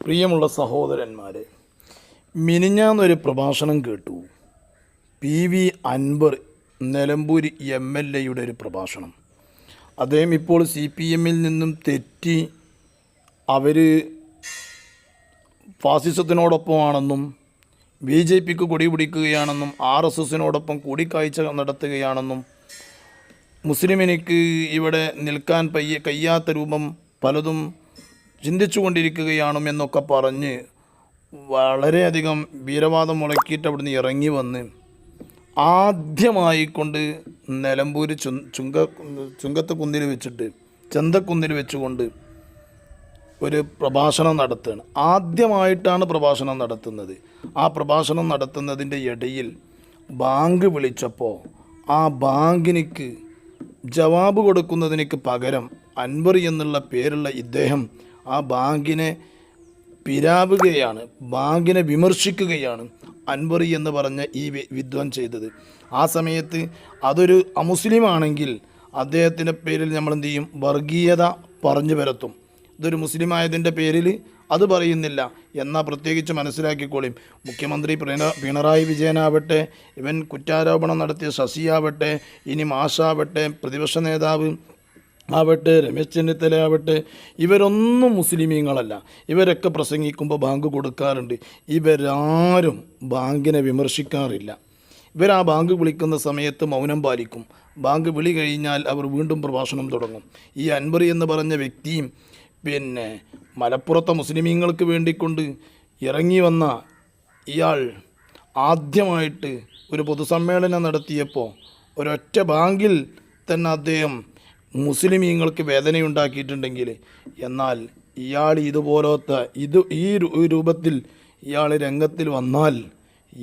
പ്രിയമുള്ള സഹോദരന്മാരെ മിനിഞ്ഞാന്നൊരു പ്രഭാഷണം കേട്ടു. P V Anwar Nilambur M L എയുടെ ഒരു പ്രഭാഷണം. അദ്ദേഹം ഇപ്പോൾ സി പി എമ്മിൽ നിന്നും തെറ്റി അവർ ഫാസിസത്തിനോടൊപ്പമാണെന്നും ബി ജെ പിക്ക് കൊടി പിടിക്കുകയാണെന്നും ആർ എസ് എസിനോടൊപ്പം കൂടിക്കാഴ്ച നടത്തുകയാണെന്നും മുസ്ലിമിനിക്ക് ഇവിടെ നിൽക്കാൻ പയ്യ കഴിയാത്ത രൂപം പലതും ചിന്തിച്ചു കൊണ്ടിരിക്കുകയാണ് എന്നൊക്കെ പറഞ്ഞ് വളരെയധികം വീരവാദം മുളക്കിയിട്ട് അവിടുന്ന് ഇറങ്ങി വന്ന് ആദ്യമായിക്കൊണ്ട് നിലമ്പൂര് ചു ചുങ്ക ചുങ്കത്ത് കുന്നിൽ വെച്ചിട്ട് ചന്തക്കുന്നിൽ വെച്ചുകൊണ്ട് ഒരു പ്രഭാഷണം നടത്തുകയാണ്. ആദ്യമായിട്ടാണ് പ്രഭാഷണം നടത്തുന്നത്. ആ പ്രഭാഷണം നടത്തുന്നതിന്റെ ഇടയിൽ ബാങ്ക് വിളിച്ചപ്പോൾ ആ ബാങ്കിനിക്ക് ജവാബ് കൊടുക്കുന്നതിനേക്ക് പകരം അൻവർ എന്നുള്ള പേരുള്ള ഇദ്ദേഹം ആ ബാങ്കിനെ പിരാവുകയാണ് ബാങ്കിനെ വിമർശിക്കുകയാണ് അൻവറി എന്ന് പറഞ്ഞ ഈ വിദ്വാൻ ചെയ്തത്. ആ സമയത്ത് അതൊരു അമുസ്ലിമാണെങ്കിൽ അദ്ദേഹത്തിന്റെ പേരിൽ നമ്മൾ എന്ത് ചെയ്യും? വർഗീയത പറഞ്ഞു വരത്തും ഇതൊരു മുസ്ലിം ആയതിന്റെ പേരിൽ അത് പറയുന്നില്ല. എന്നാൽ പ്രത്യേകിച്ച് മനസ്സിലാക്കിക്കോളിയും മുഖ്യമന്ത്രി പിണ പിണറായി വിജയനാവട്ടെ ഇവൻ കുറ്റാരോപണം നടത്തിയ ശശിയാവട്ടെ ഇനി മാഷാവട്ടെ പ്രതിപക്ഷ നേതാവ് ആവട്ടെ രമേശ് ചെന്നിത്തല ആവട്ടെ ഇവരൊന്നും മുസ്ലിമീങ്ങളല്ല. ഇവരൊക്കെ പ്രസംഗിക്കുമ്പോൾ ബാങ്ക് കൊടുക്കാറുണ്ട്. ഇവരാരും ബാങ്കിനെ വിമർശിക്കാറില്ല. ഇവർ ആ ബാങ്ക് വിളിക്കുന്ന സമയത്ത് മൗനം പാലിക്കും. ബാങ്ക് വിളി കഴിഞ്ഞാൽ അവർ വീണ്ടും പ്രഭാഷണം തുടങ്ങും. ഈ അൻവർ എന്ന് പറഞ്ഞ വ്യക്തിയും പിന്നെ മലപ്പുറത്തെ മുസ്ലിമീങ്ങൾക്ക് വേണ്ടിക്കൊണ്ട് ഇറങ്ങി വന്ന ഇയാൾ ആദ്യമായിട്ട് ഒരു പൊതുസമ്മേളനം നടത്തിയപ്പോൾ ഒരൊറ്റ ബാങ്കിൽ തന്നെ അദ്ദേഹം മുസ്ലിമീങ്ങൾക്ക് വേദനയുണ്ടാക്കിയിട്ടുണ്ടെങ്കിൽ എന്നാൽ ഇയാൾ ഇതുപോലത്തെ ഇത് ഈ രൂപത്തിൽ ഇയാൾ രംഗത്തിൽ വന്നാൽ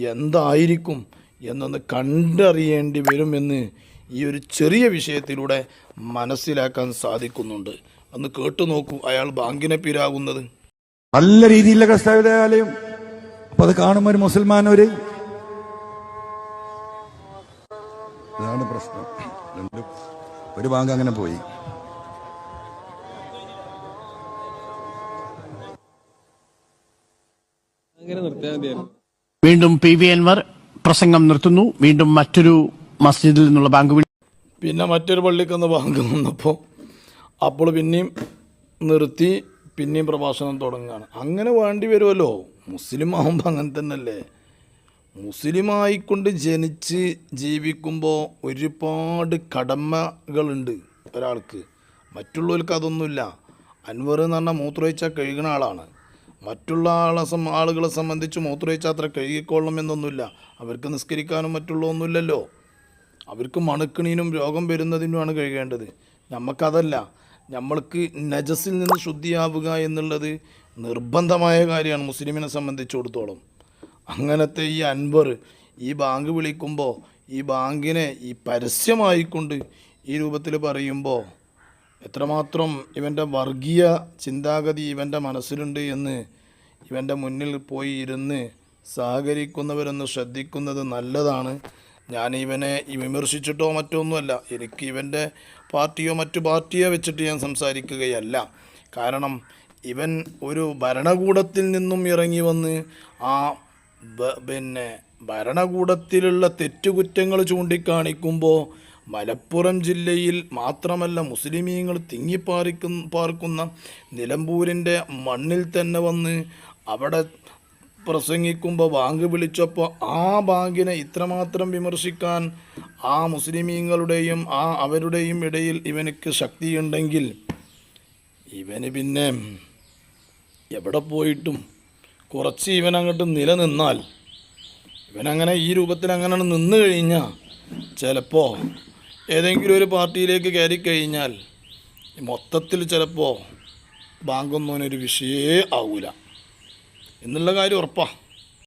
എന്തായിരിക്കും എന്നൊന്ന് കണ്ടറിയേണ്ടി വരുമെന്ന് ഈ ഒരു ചെറിയ വിഷയത്തിലൂടെ മനസ്സിലാക്കാൻ സാധിക്കുന്നുണ്ട്. അന്ന് കേട്ടു നോക്കൂ അയാൾ ബാങ്കിനെ പിരാകുന്നത് നല്ല രീതിയിലുള്ള ക്രൈസ്തവ അപ്പം അപ്പൊ അത് കാണുമ്പോൾ ഒരു മുസൽമാൻ ഒരു ബാങ്ക് അങ്ങനെ പോയി. വീണ്ടും പി വി അൻവർ പ്രസംഗം നിർത്തുന്നു. വീണ്ടും മറ്റൊരു മസ്ജിദിൽ നിന്നുള്ള ബാങ്ക് പിന്നെ മറ്റൊരു പള്ളിക്കൊന്ന് ബാങ്ക് വന്നപ്പോൾ അപ്പോൾ പിന്നെയും നിർത്തി പിന്നെയും പ്രഭാഷണം തുടങ്ങുകയാണ്. അങ്ങനെ വേണ്ടി വരുമല്ലോ. മുസ്ലിം ആകുമ്പോൾ അങ്ങനെ തന്നെയല്ലേ? മുസ്ലിമായിക്കൊണ്ട് ജനിച്ച് ജീവിക്കുമ്പോൾ ഒരുപാട് കടമകളുണ്ട് ഒരാൾക്ക്. മറ്റുള്ളവർക്ക് അതൊന്നുമില്ല. അൻവർ എന്ന് പറഞ്ഞാൽ മൂത്രമൊഴിച്ചാൽ കഴുകുന്ന ആളാണ്. മറ്റുള്ള ആളെ ആളുകളെ സംബന്ധിച്ച് മൂത്രമൊഴിച്ചാൽ അത്ര കഴുകിക്കൊള്ളണം എന്നൊന്നുമില്ല. അവർക്ക് നിസ്കരിക്കാനും മറ്റുള്ളതൊന്നുമില്ലല്ലോ. അവർക്ക് മണുക്കിണീനും രോഗം വരുന്നതിനുമാണ് കഴുകേണ്ടത്. നമുക്കതല്ല നമ്മൾക്ക് നജസിൽ നിന്ന് ശുദ്ധിയാവുക എന്നുള്ളത് നിർബന്ധമായ കാര്യമാണ് മുസ്ലിമിനെ സംബന്ധിച്ചിടത്തോളം. അങ്ങനത്തെ ഈ അൻവർ ഈ ബാങ്ക് വിളിക്കുമ്പോൾ ഈ ബാങ്കിനെ ഈ പരസ്യമായിക്കൊണ്ട് ഈ രൂപത്തിൽ പറയുമ്പോൾ എത്രമാത്രം ഇവന്റെ വർഗീയ ചിന്താഗതി ഇവന്റെ മനസ്സിലുണ്ട് എന്ന് ഇവന്റെ മുന്നിൽ പോയി ഇരുന്ന് സഹകരിക്കുന്നവരൊന്ന് ശ്രദ്ധിക്കുന്നത് നല്ലതാണ്. ഞാൻ ഇവനെ വിമർശിച്ചിട്ടോ മറ്റോ ഒന്നുമല്ല എനിക്ക് ഇവന്റെ പാർട്ടിയോ മറ്റു പാർട്ടിയോ വെച്ചിട്ട് ഞാൻ സംസാരിക്കുകയല്ല. കാരണം ഇവൻ ഒരു ഭരണകൂടത്തിൽ നിന്നും ഇറങ്ങി വന്ന് ആ പിന്നെ ഭരണകൂടത്തിലുള്ള തെറ്റുകുറ്റങ്ങൾ ചൂണ്ടിക്കാണിക്കുമ്പോൾ മലപ്പുറം ജില്ലയിൽ മാത്രമല്ല മുസ്ലിമീങ്ങൾ തിങ്ങിപ്പാറിക്കുന്ന പാർക്കുന്ന നിലമ്പൂരിന്റെ മണ്ണിൽ തന്നെ വന്ന് അവിടെ പ്രസംഗിക്കുമ്പോൾ ബാങ്ക് വിളിച്ചപ്പോൾ ആ ബാങ്കിനെ ഇത്രമാത്രം വിമർശിക്കാൻ ആ മുസ്ലിമീങ്ങളുടെയും ആ അവരുടെയും ഇടയിൽ ഇവനക്ക് ശക്തിയുണ്ടെങ്കിൽ ഇവന് പിന്നെ എവിടെ പോയിട്ടും കുറച്ച് ഇവൻ അങ്ങോട്ട് നിലനിന്നാൽ ഇവനങ്ങനെ ഈ രൂപത്തിൽ അങ്ങനെ നിന്ന് കഴിഞ്ഞാൽ ചിലപ്പോൾ ഏതെങ്കിലും ഒരു പാർട്ടിയിലേക്ക് കയറി കഴിഞ്ഞാൽ മൊത്തത്തിൽ ചിലപ്പോൾ ബാങ്കൊന്നും ഒരു വിഷയേ ആവൂല. എന്നുള്ള കാര്യം ഉറപ്പാണ്